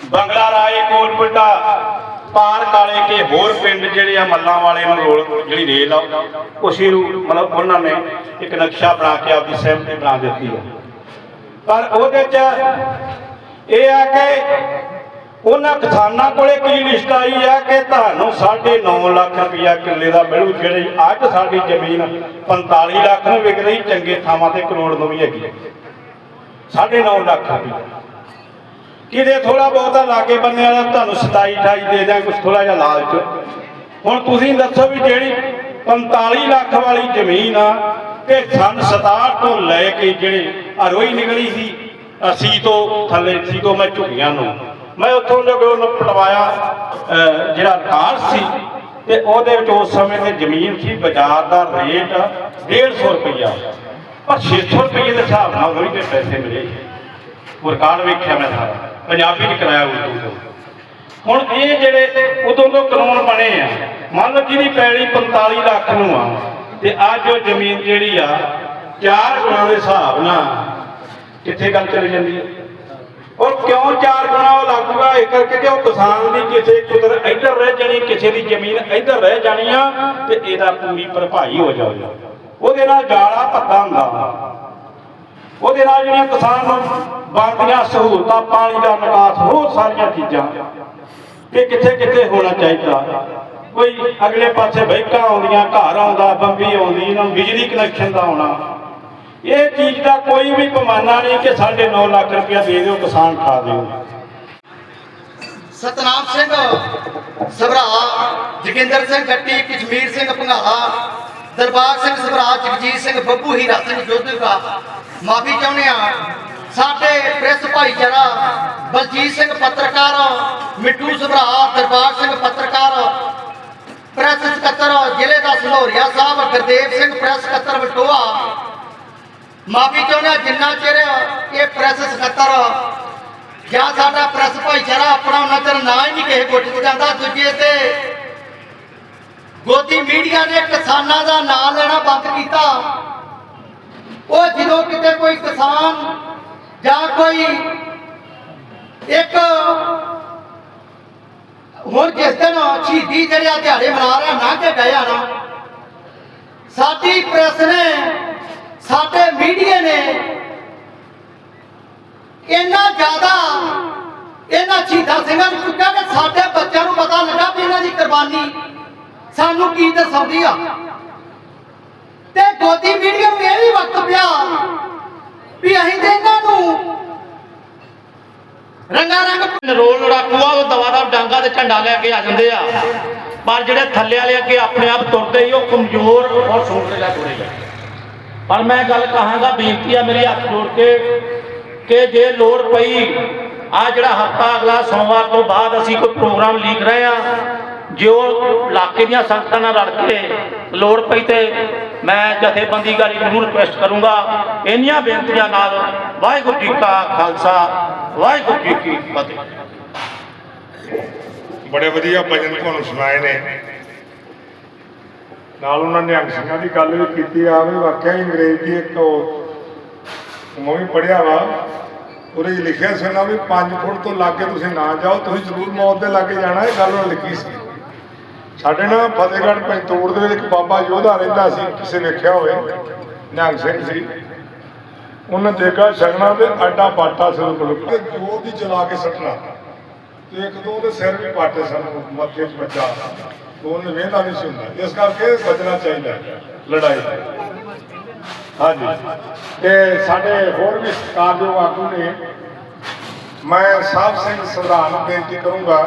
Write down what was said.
ਬੰਗਲਾ ਰਾਏ ਕੋਲਪਟਾ ਪਾਰ ਕਾਲੇ ਕੇ ਹੋਰ ਪਿੰਡ ਜਿਹੜੇ ਆ ਮੱਲਾਂ ਵਾਲੇ ਨੂੰ ਰੋਲ, ਜਿਹੜੀ ਰੇਲ ਆ, ਉਸੇ ਨੂੰ ਮਤਲਬ ਉਹਨਾਂ ਨੇ ਇੱਕ ਨਕਸ਼ਾ ਬਣਾ ਕੇ ਆਪਦੀ ਸਹਿਮਤੀ ਬਣਾ ਦਿੱਤੀ ਹੈ ਪਰ ਉਹਦੇ ਚ ਇਹ ਆ ਕਿ ਉਹਨਾਂ ਕਿਸਾਨਾਂ ਕੋਲੇ ਕੀ ਲਿਸਟ ਆਈ ਆ ਕਿ ਤੁਹਾਨੂੰ 9.5 ਲੱਖ ਰੁਪਇਆ ਕਿੱਲੇ ਦਾ ਮਿਲੂ, ਜਿਹੜੀ ਅੱਜ ਸਾਡੀ ਜ਼ਮੀਨ 45 ਲੱਖ ਨੂੰ ਵਿਕ ਰਹੀ ਚੰਗੇ ਥਾਵਾਂ ਤੇ ਕਰੋੜ ਨੂੰ ਵੀ ਹੈਗੀ। 9.5 ਲੱਖ ਰੁਪਇਆ ਕਿਤੇ ਥੋੜਾ ਬਹੁਤਾ ਲਾਗੇ ਬੰਨੇ ਵਾਲਾ ਤੁਹਾਨੂੰ 27 28 ਦੇ ਦਿਆਂ ਕੁਝ ਥੋੜਾ ਜਿਹਾ ਲਾਲਚ। ਹੁਣ ਤੁਸੀਂ ਦੱਸੋ ਵੀ ਜਿਹੜੀ 45 ਲੱਖ ਵਾਲੀ ਜ਼ਮੀਨ ਆ ਕਿ ਸਨ 67 ਤੋਂ ਲੈ ਕੇ ਜਿਹੜੇ ਅਰੋਈ ਨਿਕਲੀ ਸੀ, ਅਸੀਂ ਤੋਂ ਥੱਲੇ ਸੀ ਤੋਂ ਮੈਂ ਝੁਕੀਆਂ ਨੂੰ। ਮੈਂ ਉੱਥੋਂ ਜੋ ਕਿ ਉਹਨੂੰ ਪਟਵਾਇਆ ਜਿਹੜਾ ਰਿਕਾਰਡ ਸੀ, ਤੇ ਉਹਦੇ ਵਿੱਚ ਉਸ ਸਮੇਂ ਤੇ ਜ਼ਮੀਨ ਸੀ, ਬਾਜ਼ਾਰ ਦਾ ਰੇਟ 150 ਰੁਪਈਆ। ਪਰ 600 ਰੁਪਏ ਦੇ ਹਿਸਾਬ ਨਾਲ ਉਹੀ ਤੇ ਪੈਸੇ ਮਿਲੇ। ਉਹ ਰਿਕਾਰਡ ਵੇਖਿਆ ਮੈਂ ਸਾਰਾ? ਪੰਜਾਬੀ ਚ ਕਰਾਇਆ ਉਰਦੂ ਤੋਂ ਹੁਣ ਇਹ ਜਿਹੜੇ ਉਦੋਂ ਤੋਂ ਕਾਨੂੰਨ ਬਣੇ ਆ, ਮੰਨ ਲਓ ਜਿਹਦੀ ਪੈਲੀ 45 ਲੱਖ ਨੂੰ ਆ, ਤੇ ਅੱਜ ਉਹ ਜ਼ਮੀਨ ਜਿਹੜੀ ਆ, ਚਾਰ ਗੁਣਾ ਦੇ ਹਿਸਾਬ ਨਾਲ ਕਿੱਥੇ ਗੱਲ ਚਲੀ ਜਾਂਦੀ ਹੈ ਔਰ ਕਿਉਂ ਚਾਰ ਗੁਣਾ ਉਹ ਲੱਗੂਗਾ? ਇਹ ਕਰਕੇ ਕਿ ਉਹ ਕਿਸਾਨ ਦੀ ਕਿਸੇ ਕੁਦਰ ਇੱਧਰ ਰਹਿ ਜਾਣੀ, ਕਿਸੇ ਦੀ ਜ਼ਮੀਨ ਇੱਧਰ ਰਹਿ ਜਾਣੀ ਆ, ਤੇ ਇਹਦਾ ਪੂਰੀ ਭਰਪਾਈ ਹੋ ਜਾਊਗੀ ਉਹਦੇ ਨਾਲ ਜਾਲਾ ਭੱਤਾ ਹੁੰਦਾ ਵਾ। ਉਹਦੇ ਨਾਲ ਜਿਹੜੀਆਂ ਕਿਸਾਨ ਨੂੰ ਬਣਦੀਆਂ ਸਹੂਲਤਾਂ, ਪਾਣੀ ਦਾ ਨਿਕਾਸ, ਹੋਰ ਸਾਰੀਆਂ ਚੀਜ਼ਾਂ। ਕਿ ਕਿੱਥੇ ਕਿੱਥੇ ਹੋਣਾ ਚਾਹੀਦਾ। ਕੋਈ ਅਗਲੇ ਪਾਸੇ ਬੈਂਕਾਂ ਆਉਂਦੀਆਂ, ਘਰ ਆਉਂਦਾ, ਬੰਬੀ ਆਉਂਦੀ, ਇਹਨਾਂ ਨੂੰ ਬਿਜਲੀ ਕਨੈਕਸ਼ਨ ਦਾ ਆਉਣਾ। ਇਹ ਚੀਜ਼ ਦਾ ਕੋਈ ਵੀ ਪੈਮਾਨਾ ਨਹੀਂ ਕਿ 9.5 ਲੱਖ ਰੁਪਇਆ ਦੇ ਦਿਓ, ਕਿਸਾਨ ਖਾ ਦਿਓ। ਸਤਨਾਮ ਸਿੰਘ, ਸਭਰਾ, ਜੋਗਿੰਦਰ ਸਿੰਘ ਗੱਟੀ ਕਸ਼ਮੀਰ ਸਿੰਘ ਭੰਗਾਲਾ, ਦਰਬਾਰ ਸਿੰਘ ਸਭਰਾ, ਜਗਜੀਤ ਸਿੰਘ ਬੱਬੂ ਹੀਰਾ ਸਿੰਘ ਜੋਧੇਗਾ ਮਾਫੀ ਚਾਹੁੰਦੇ ਆ ਸਾਡੇ ਪ੍ਰੈਸ ਭਾਈਚਾਰਾ, ਬਲਜੀਤ ਸਿੰਘ ਪੱਤਰਕਾਰ, ਮਿੱਟੂ ਸਭਰਾ, ਦਰਬਾਰ ਸਿੰਘ ਪੱਤਰਕਾਰ, ਪ੍ਰੈਸ ਸਕੱਤਰ, ਜ਼ਿਲ੍ਹੇ ਦਾ ਸਲੋਰੀਆ ਸਾਹਿਬ, ਗੁਰਦੇਵ ਸਿੰਘ ਪ੍ਰੈਸ ਸਕੱਤਰ ਵਟੋਆ। ਮਾਫੀ ਚਾਹੁੰਦੇ ਜਿੰਨਾ ਚਿਰ ਇਹ ਪ੍ਰੈਸ ਸਕੱਤਰ ਜਾਂ ਸਾਡਾ ਪ੍ਰੈਸ ਭਾਈਚਾਰਾ ਆਪਣਾ ਉਹਨਾਂ ਚਿਰ ਨਾ ਹੀ ਨਹੀਂ ਕਿਸੇ ਗੁੱਟ 'ਚ ਜਾਂਦਾ, ਦੂਜੇ ਤੇ ਗੋਦੀ ਮੀਡੀਆ ਨੇ ਕਿਸਾਨਾਂ ਦਾ ਨਾਂ ਲੈਣਾ ਬੰਦ ਕੀਤਾ। ਉਹ ਜਦੋਂ ਕਿਤੇ ਕੋਈ ਕਿਸਾਨ ਜਾਂ ਕੋਈ ਇੱਕ ਹੁਣ ਜਿਸ ਦਿਨ ਸ਼ਹੀਦੀ ਜਿਹੜਾ ਦਿਹਾੜੇ ਮਨਾ ਰਿਹਾ ਨਾ ਕੇ ਗਿਆ ਨਾ, ਸਾਡੀ ਪ੍ਰੈਸ ਨੇ, ਸਾਡੇ ਮੀਡੀਆ ਨੇ ਇੰਨਾ ਜ਼ਿਆਦਾ, ਇਹਨਾਂ ਸ਼ਹੀਦਾਂ ਸਿੰਘਾਂ ਨੂੰ ਚੁੱਕਿਆ ਕਿ ਸਾਡੇ ਬੱਚਿਆਂ ਨੂੰ ਪਤਾ ਲੱਗਾ ਵੀ ਇਹਨਾਂ ਦੀ ਕੁਰਬਾਨੀ ਸਾਨੂੰ ਕੀ ਦੱਸਦੀ ਆ। ਤੇ ਗੋਦੀ ਮੀਡੀਆ ਨੂੰ ਇਹ ਵੀ ਵਕਤ ਪਿਆ ਵੀ ਅਸੀਂ ਤੇ ਇਹਨਾਂ ਨੂੰ ਰੰਗਾ ਰੰਗ ਰੋਲ ਲੜਾਕੂਆ ਉਹ ਦਵਾ ਦਾ ਡਾਂਗਾ ਤੇ ਝੰਡਾ ਲੈ ਕੇ ਆ ਜਾਂਦੇ ਆ। ਪਰ ਜਿਹੜੇ ਥੱਲੇ ਵਾਲੇ ਅੱਗੇ ਆਪਣੇ ਆਪ ਤੁਰਦੇ ਹੀ, ਉਹ ਕਮਜ਼ੋਰ ਔਰ ਸੋਚਦੇ ਲੈ ਤੁਰੇ ਪਰ ਮੈਂ ਗੱਲ ਕਹਾਂਗਾ, ਬੇਨਤੀ ਆ ਮੇਰੀ ਹੱਥ ਜੋੜ ਕੇ ਕਿ ਜੇ ਲੋੜ ਪਈ, ਆ ਜਿਹੜਾ ਹਫਤਾ ਅਗਲਾ ਸੋਮਵਾਰ ਤੋਂ ਬਾਅਦ ਅਸੀਂ ਕੋਈ ਪ੍ਰੋਗਰਾਮ ਲੀਕ ਰਹੇ ਆ, ਜੋ ਇਲਾਕੇ ਦੀਆਂ ਸੰਗਤਾਂ ਨਾਲ ਰਲ ਕੇ ਲੋੜ ਪਈ ਤੇ ਮੈਂ ਜਥੇਬੰਦੀਗਾਰੀ ਨੂੰ ਰਿਕੁਐਸਟ ਕਰੂੰਗਾ। ਇੰਨੀਆਂ ਬੇਨਤੀਆਂ ਨਾਲ ਵਾਹਿਗੁਰੂ ਜੀ ਕਾ ਖਾਲਸਾ, ਵਾਹਿਗੁਰੂ ਜੀ ਕੀ ਫਤਿਹ। ਬੜੇ ਵਧੀਆ ਭਜਨ ਤੁਹਾਨੂੰ ਸੁਣਾਏ ਨੇ। ਨਾਲ ਉਹਨਾਂ ਨੇ ਅੰਗ ਸਿੰਘਾਂ ਦੀ ਗੱਲ ਵੀ ਕੀਤੀ ਆ ਵੀ ਵਾਕਿਆ ਹੀ ਅੰਗਰੇਜ਼ ਦੀ ਇੱਕ ਉਹ ਮੈਂ ਵੀ ਪੜਿਆ ਵਾ। ਉਹਦੇ 'ਚ ਲਿਖਿਆ ਸੀ ਨਾ ਵੀ 5 ਫੁੱਟ ਤੋਂ ਲਾਗੇ ਤੁਸੀਂ ਨਾ ਜਾਓ, ਤੁਸੀਂ ਜ਼ਰੂਰ ਮੌਤ ਦੇ ਲਾਗੇ ਜਾਣਾ, ਇਹ ਗੱਲ ਉਹਨਾਂ ਲਿਖੀ ਸੀ। ਸਾਡੇ ਨਾ ਫਤਿਹਗੜ੍ਹ ਪੰਤੂੜ ਦੇ ਵਿੱਚ ਇੱਕ ਬਾਬਾ ਯੋਧਾ ਰਹਿੰਦਾ ਸੀ ਕਿਸੇ ਵੇਖਿਆ ਹੋਵੇ ਨਿਹੰਗ ਸਿੰਘ ਸੀ। ਉਹਨੇ ਦੇਖਿਆ ਛਗਣਾ ਤੇ ਅੱਡਾ ਪਾਟਾ ਸਿਰ ਕੋਲ ਤੇ ਜੋਰ ਦੀ ਚਲਾ ਕੇ ਸੱਟਣਾ। ਤੇ ਇੱਕ ਦੋ ਉਹਦੇ ਸਿਰ ਵੀ ਪਾਟੇ ਸਨ ਮੱਥੇ 'ਚ ਬੱਚਾ ਉਹਨੇ ਵੇਹਦਾ ਨਹੀਂ ਸੀ ਹੁੰਦਾ। ਇਸ ਕਰਕੇ ਬਚਣਾ ਚਾਹੀਦਾ ਲੜਾਈ। ਹਾਂਜੀ। ਤੇ ਸਾਡੇ ਹੋਰ ਵੀ ਸਤਿਕਾਰਯੋਗ ਆਗੂ ਨੇ ਮੈਂ ਸਾਹਿਬ ਸਿੰਘ ਸਵਰਾਨ ਨੂੰ ਬੇਨਤੀ ਕਰੂੰਗਾ